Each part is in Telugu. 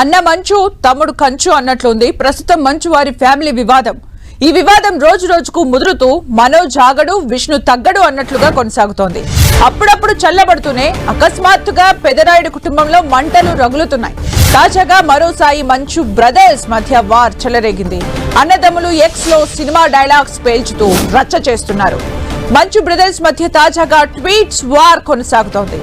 అన్న మంచు తమ్ముడు కంచు అన్నట్లుంది. ప్రస్తుతం మంచు వారి ఫ్యామిలీ వివాదం. ఈ వివాదం రోజు రోజుకు ముదురుతూ మనోజ్ ఆగడు విష్ణు తగ్గడు అన్నట్లుగా కొనసాగుతోంది. అప్పుడప్పుడు చల్లబడుతూనే అకస్మాత్తుగా పెదరాయుడు కుటుంబంలో మంటలు రగులుతున్నాయి. తాజాగా మరోసారి మంచు బ్రదర్స్ మధ్య వార్ చెలరేగింది. అన్నదమ్ములు ఎక్స్లో సినిమా డైలాగ్స్ పేల్చుతూ రచ్చ చేస్తున్నారు. మంచు బ్రదర్స్ మధ్య తాజాగా ట్వీట్స్ వార్ కొనసాగుతోంది.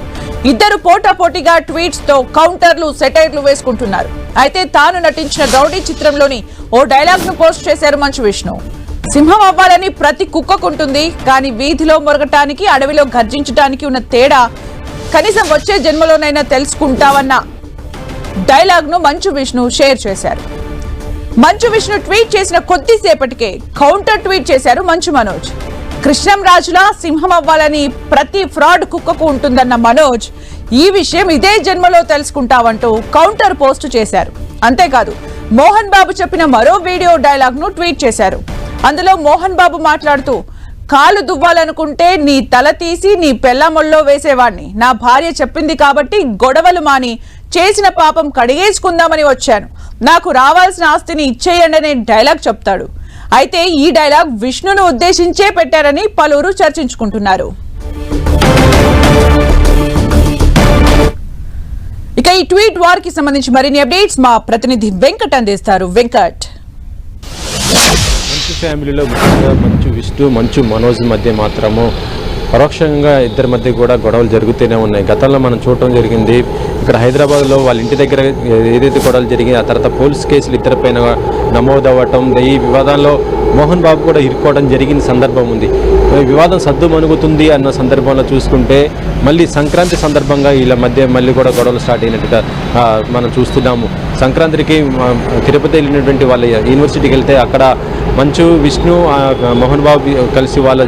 ఇద్దరు పోటాపోటీగా ట్వీట్స్తో కౌంటర్లు సెటైర్లు వేసుకుంటున్నారు. అయితే తాను నటించిన రౌడీ చిత్రంలోని ఓ డైలాగ్ను పోస్ట్ చేశారు మంచు విష్ణు. సింహం అవ్వాలని ప్రతి కుక్కకుంటుంది కానీ వీధిలో మొరగటానికి అడవిలో గర్జించటానికి ఉన్న తేడా కనీసం వచ్చే జన్మలోనైనా తెలుసుకుంటావన్న డైలాగ్ను మంచు విష్ణు షేర్ చేశారు. మంచు విష్ణు ట్వీట్ చేసిన కొద్దిసేపటికే కౌంటర్ ట్వీట్ చేశారు మంచు మనోజ్. కృష్ణం రాజులా సింహం అవ్వాలని ప్రతి ఫ్రాడ్ కుక్కకు ఉంటుందన్న మనోజ్ ఈ విషయం ఇదే జన్మలో తెలుసుకుంటావంటూ కౌంటర్ పోస్ట్ చేశారు. అంతేకాదు మోహన్ బాబు చెప్పిన మరో వీడియో డైలాగ్ను ట్వీట్ చేశారు. అందులో మోహన్ బాబు మాట్లాడుతూ కాలు దువ్వాలనుకుంటే నీ తల తీసి నీ పెళ్ళమొల్లో వేసేవాణ్ణి. నా భార్య చెప్పింది కాబట్టి గొడవలు మాని చేసిన పాపం కడిగేసుకుందామని వచ్చాను. నాకు రావాల్సిన ఆస్తిని ఇచ్చేయండి అనే డైలాగ్ చెప్తాడు. అయితే ఈ డైలాగ్ విష్ణును ఉద్దేశించే పెట్టారని పలువురు చర్చించుకుంటున్నారు. ఇక ఈ ట్వీట్ వార్కి సంబంధించి మరిన్ని అప్డేట్స్ మా ప్రతినిధి వెంకట్ అందిస్తారు. వెంకట్. మంచు ఫ్యామిలీలో మంచు విష్ణు మంచు మనోజ్ మధ్య మాత్రము పరోక్షంగా ఇద్దరి మధ్య కూడా గొడవలు జరుగుతూనే ఉన్నాయి. గతంలో మనం చూడటం జరిగింది ఇక్కడ హైదరాబాద్లో వాళ్ళ ఇంటి దగ్గర ఏదైతే గొడవలు జరిగింది ఆ తర్వాత పోలీస్ కేసులు ఇద్దరిపైన నమోదు నమోదవ్వటం ఈ వివాదాల్లో మోహన్ బాబు కూడా ఇరుక్కోవడం జరిగిన సందర్భం ఉంది. వివాదం సద్దు మణుగుతుంది అన్న సందర్భంలో చూసుకుంటే మళ్ళీ సంక్రాంతి సందర్భంగా వీళ్ళ మధ్య మళ్ళీ కూడా గొడవలు స్టార్ట్ అయినట్టుగా మనం చూస్తున్నాము. సంక్రాంతికి తిరుపతి వెళ్ళినటువంటి వాళ్ళ యూనివర్సిటీకి వెళ్తే అక్కడ మంచు విష్ణు మోహన్ బాబు కలిసి వాళ్ళ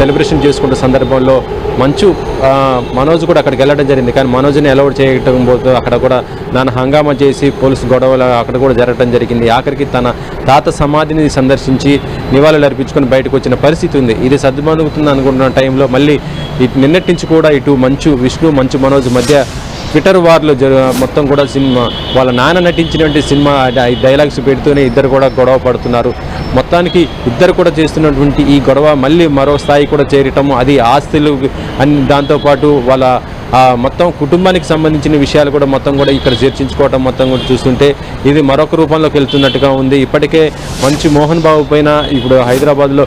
సెలబ్రేషన్ చేసుకున్న సందర్భంలో మంచు మనోజ్ కూడా అక్కడికి వెళ్ళడం జరిగింది. కానీ మనోజ్ని అలౌడ్ చేయటం పోతూ అక్కడ కూడా నాన్న హంగామా చేసి పోలీసు గొడవలు అక్కడ కూడా జరగడం జరిగింది. ఆఖరికి తన తాత సమాధిని సందర్శించి నివాళులు అర్పించుకొని బయటకు వచ్చిన పరిస్థితి ఉంది. ఇది సర్దుమణుగుతుంది అనుకుంటున్న టైంలో మళ్ళీ ఇటు నిన్నటి నుంచి కూడా ఇటు మంచు విష్ణు మంచు మనోజ్ మధ్య ట్విట్టర్ వార్లు మొత్తం కూడా సినిమా వాళ్ళ నాన్న నటించినటువంటి సినిమా డైలాగ్స్ పెడుతూనే ఇద్దరు కూడా గొడవ పడుతున్నారు. మొత్తానికి ఇద్దరు కూడా చేస్తున్నటువంటి ఈ గొడవ మళ్ళీ మరో స్థాయి కూడా చేరటము అది ఆస్తులు అని దాంతోపాటు వాళ్ళ మొత్తం కుటుంబానికి సంబంధించిన విషయాలు కూడా మొత్తం కూడా ఇక్కడ చర్చించుకోవటం మొత్తం కూడా చూస్తుంటే ఇది మరొక రూపంలోకి వెళ్తున్నట్టుగా ఉంది. ఇప్పటికే మంచి మోహన్ బాబు పైన ఇప్పుడు హైదరాబాద్లో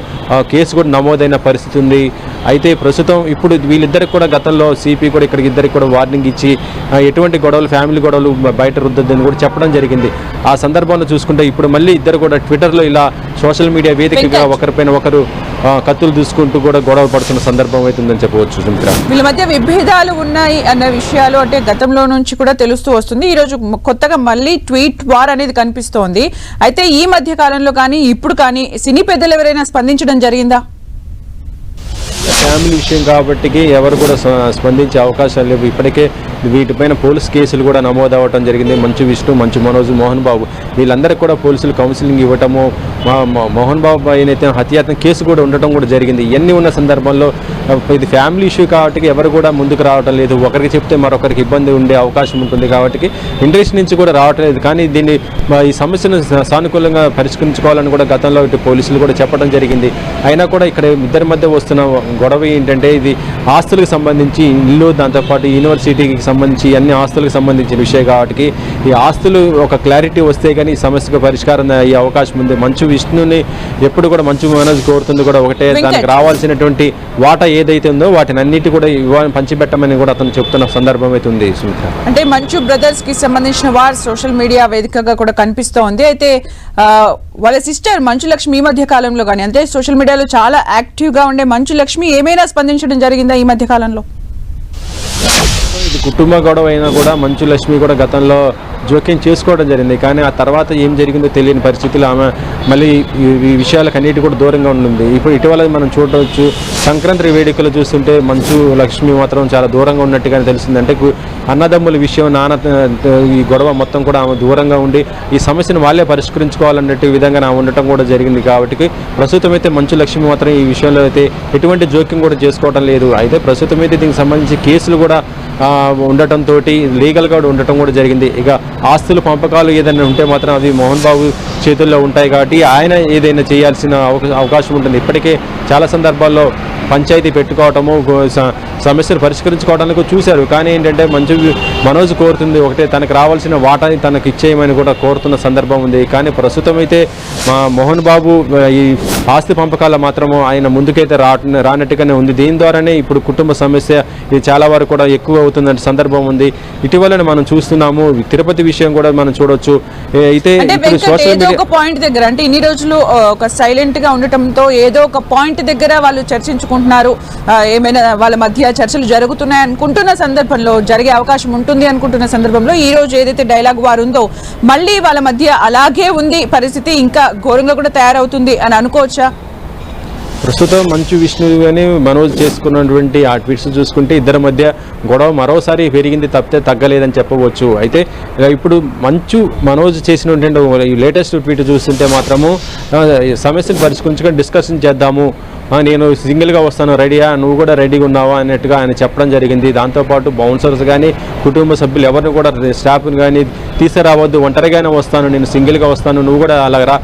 కేసు కూడా నమోదైన పరిస్థితి ఉంది. అయితే ప్రస్తుతం ఇప్పుడు వీళ్ళిద్దరికి కూడా గతంలో సిపి కూడా ఇక్కడికి ఇద్దరికి కూడా వార్నింగ్ ఇచ్చి ఎటువంటి గొడవలు ఫ్యామిలీ గొడవలు బయట రుద్దొద్దని కూడా చెప్పడం జరిగింది. ఆ సందర్భంలో చూసుకుంటే ఇప్పుడు మళ్ళీ ఇద్దరు కూడా ట్విట్టర్లో ఇలా సోషల్ మీడియా వేదికగా. ఒకరిపైన ఒకరు కత్తులు దూసుకుంటూ కూడా గొడవ పడుతున్న సందర్భం అవుతుందని చెప్పవచ్చు వీళ్ళ మధ్య విభేదాలు ఉన్నాయి అన్న విషయాలు అంటే గతంలో నుంచి కూడా తెలుస్తూ వస్తుంది. ఈరోజు కొత్తగా మళ్ళీ ట్వీట్ వార్ అనేది కనిపిస్తోంది. అయితే ఈ మధ్య కాలంలో కానీ ఇప్పుడు కానీ సినీ పెద్దలు ఎవరైనా స్పందించడం జరిగిందా? ఫ్యామిలీ విషయం కాబట్టి ఎవరు కూడా స్పందించే అవకాశాలు లేవు. ఇప్పటికే వీటిపైన పోలీస్ కేసులు కూడా నమోదు అవ్వటం జరిగింది. మంచు విష్ణు మంచు మనోజ్ మోహన్ బాబు. వీళ్ళందరికీ కూడా పోలీసులు కౌన్సిలింగ్ ఇవ్వటము మోహన్ బాబు పైన అయితే కేసు కూడా ఉండటం కూడా జరిగింది. ఇవన్నీ ఉన్న సందర్భంలో ఇది ఫ్యామిలీ ఇష్యూ కాబట్టి ఎవరు కూడా ముందుకు రావటం లేదు. ఒకరికి చెప్తే మరొకరికి ఇబ్బంది ఉండే అవకాశం ఉంటుంది కాబట్టి ఇండస్ట్రీ నుంచి కూడా రావటం లేదు. కానీ దీన్ని ఈ సమస్యను సానుకూలంగా పరిష్కరించుకోవాలని కూడా గతంలో ఇటు పోలీసులు కూడా చెప్పడం జరిగింది. అయినా కూడా ఇక్కడ ఇద్దరి మధ్య వస్తున్న గొడవ ఏంటంటే ఇది ఆస్తులకు సంబంధించి ఇల్లు దాంతోపాటు యూనివర్సిటీకి సంబంధించి అన్ని ఆస్తులకు సంబంధించిన విషయం కాబట్టి ఈ ఆస్తులు ఒక క్లారిటీ వస్తే కానీ ఈ సమస్యకు పరిష్కారం అయ్యే అవకాశం ఉంది. మంచు విష్ణుని ఎప్పుడు కూడా మంచు మనోజ్ కోరుతుంది కూడా ఒకటే. దానికి రావాల్సినటువంటి వాటా ఏదైతే ఉందో వాటిని అన్నిటి కూడా ఇవ్వ పంచిపెట్టమని కూడా అతను చెప్తున్న సందర్భం అయితే ఉంది సుమిత్ర అంటే మంచు బ్రదర్స్కి సంబంధించిన వారు సోషల్ మీడియా వేదికగా కూడా కనిపిస్తోంది అయితే వాళ్ళ సిస్టర్ మంచు లక్ష్మి ఈ మధ్య కాలంలో కానీ అంటే సోషల్ మీడియాలో చాలా యాక్టివ్గా ఉండే మంచు లక్ష్మి ఏమైనా స్పందించడం జరిగిందా ఈ మధ్య కాలంలో? ఇది కుటుంబ గొడవ అయినా కూడా మంచు లక్ష్మి కూడా గతంలో జోక్యం చేసుకోవడం జరిగింది. కానీ ఆ తర్వాత ఏం జరిగిందో తెలియని పరిస్థితులు ఆమె మళ్ళీ ఈ విషయాలకు అన్నిటి కూడా దూరంగా ఉంటుంది ఇప్పుడు ఇటీవల మనం చూడవచ్చు సంక్రాంతి వేడుకలు చూస్తుంటే మంచు లక్ష్మి మాత్రం చాలా దూరంగా ఉన్నట్టుగానే తెలుస్తుంది. అంటే అన్నదమ్ముల విషయం నాన్న ఈ గొడవ మొత్తం కూడా ఆమె దూరంగా ఉండి ఈ సమస్యను వాళ్ళే పరిష్కరించుకోవాలన్నట్టు విధంగా ఆమె ఉండటం కూడా జరిగింది కాబట్టి ప్రస్తుతం అయితే మంచు లక్ష్మి మాత్రం ఈ విషయంలో అయితే ఎటువంటి జోక్యం కూడా చేసుకోవడం లేదు. అయితే ప్రస్తుతం అయితే దీనికి సంబంధించి కేసులు కూడా ఉండటంతో లీగల్గా ఉండటం కూడా జరిగింది. ఇక ఆస్తుల పంపకాలు ఏదైనా ఉంటే మాత్రం అవి మోహన్ బాబు చేతుల్లో ఉంటాయి కాబట్టి ఆయన ఏదైనా చేయాల్సిన అవకా- అవకాశం ఉంటుంది. ఇప్పటికే చాలా సందర్భాల్లో పంచాయతీ పెట్టుకోవటము సమస్యలు పరిష్కరించుకోవడానికి చూశారు. కానీ ఏంటంటే మంచి మనోజ్ కోరుతుంది ఒకటే తనకు రావాల్సిన వాటాని తనకు ఇచ్చేయమని కూడా కోరుతున్న సందర్భం ఉంది. కానీ ప్రస్తుతం అయితే మా మోహన్ బాబు ఈ ఆస్తి పంపకాల మాత్రము ఆయన ముందుకైతే రా రానట్టుగానే ఉంది. దీని ద్వారానే ఇప్పుడు కుటుంబ సమస్య ఇది చాలా వరకు కూడా ఎక్కువ అవుతున్న సందర్భం ఉంది. ఇటీవలనే మనం చూస్తున్నాము తిరుపతి విషయం కూడా మనం చూడొచ్చు. అయితే సోషల్ మీడియా ఒక పాయింట్ దగ్గర అంటే ఇన్ని రోజులు ఒక సైలెంట్గా ఉండటంతో ఏదో ఒక పాయింట్ దగ్గర వాళ్ళు చర్చించుకుంటున్నారు. ఏమైనా వాళ్ళ మధ్య చర్చలు జరుగుతున్నాయి అనుకుంటున్న సందర్భంలో జరిగే అవకాశం ఉంటుంది అనుకుంటున్న సందర్భంలో ఈ రోజు ఏదైతే డైలాగ్ వారు ఉందో మళ్ళీ వాళ్ళ మధ్య అలాగే ఉంది పరిస్థితి ఇంకా ఘోరంగా కూడా తయారవుతుంది అని అనుకోవచ్చా? ప్రస్తుతం మంచు విష్ణు అని మనోజ్ చేసుకున్నటువంటి ఆ ట్వీట్స్ చూసుకుంటే ఇద్దరి మధ్య గొడవ మరోసారి పెరిగింది తప్పితే తగ్గలేదని చెప్పవచ్చు. అయితే ఇక ఇప్పుడు మంచు మనోజ్ చేసినటువంటి లేటెస్ట్ ట్వీట్ చూస్తుంటే మాత్రము సమస్యను పరిష్కరించుకొని డిస్కషన్ చేద్దాము. నేను సింగిల్గా వస్తాను రెడీయా? నువ్వు కూడా రెడీగా ఉన్నావా? అన్నట్టుగా ఆయన చెప్పడం జరిగింది. దాంతోపాటు బౌన్సర్స్ కానీ కుటుంబ సభ్యులు ఎవరిని కూడా స్టాఫ్ని కానీ తీసుకురావద్దు ఒంటరిగానే వస్తాను నేను సింగిల్గా వస్తాను నువ్వు కూడా అలాగరా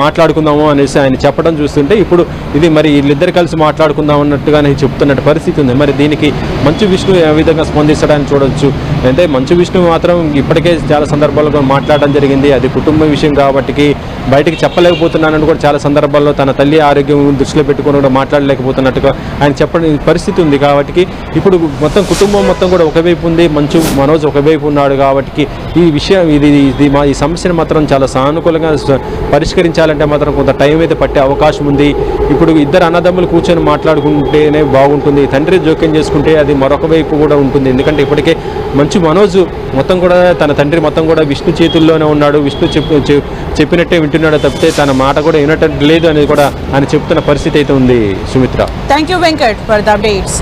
మాట్లాడుకుందాము అనేసి ఆయన చెప్పడం చూస్తుంటే ఇప్పుడు ఇది మరి వీళ్ళిద్దరు కలిసి మాట్లాడుకుందాం అన్నట్టుగానే చెప్తున్నట్టు పరిస్థితి ఉంది. మరి దీనికి మంచు విష్ణు ఏ విధంగా స్పందిస్తాడని చూడొచ్చు. అంటే మంచు విష్ణు మాత్రం ఇప్పటికే చాలా సందర్భాల్లో మాట్లాడడం జరిగింది. అది కుటుంబ విషయం కాబట్టి బయటకు చెప్పలేకపోతున్నానని కూడా చాలా సందర్భాల్లో తన తల్లి ఆరోగ్యం దృష్టిలో పెట్టుకుని కూడా మాట్లాడలేకపోతున్నట్టుగా ఆయన చెప్పడం పరిస్థితి ఉంది కాబట్టి ఇప్పుడు మొత్తం కుటుంబం మొత్తం కూడా ఒకవైపు ఉంది. మంచు మనోజ్ ఒకవైపు ఉన్నాడు కాబట్టి ఈ విషయం ఇది ఇది మా ఈ సమస్యను మాత్రం చాలా సానుకూలంగా పరిష్కరించాలంటే మాత్రం కొంత టైం అయితే పట్టే అవకాశం ఉంది. ఇప్పుడు ఇద్దరు అన్నదమ్ములు కూర్చొని మాట్లాడుకుంటేనే బాగుంటుంది. తండ్రి జోక్యం చేసుకుంటే అది మరొక వైపు కూడా ఉంటుంది. ఎందుకంటే ఇప్పటికే మంచి మనోజ్ మొత్తం కూడా తన తండ్రి మొత్తం కూడా విష్ణు చేతుల్లోనే ఉన్నాడు. విష్ణు చెప్పినట్టే వింటున్నాడు తప్పితే తన మాట కూడా వినట్టు లేదు అనేది కూడా ఆయన చెప్తున్న పరిస్థితి అయితే ఉంది Sumitra. Thank you Venkat for the updates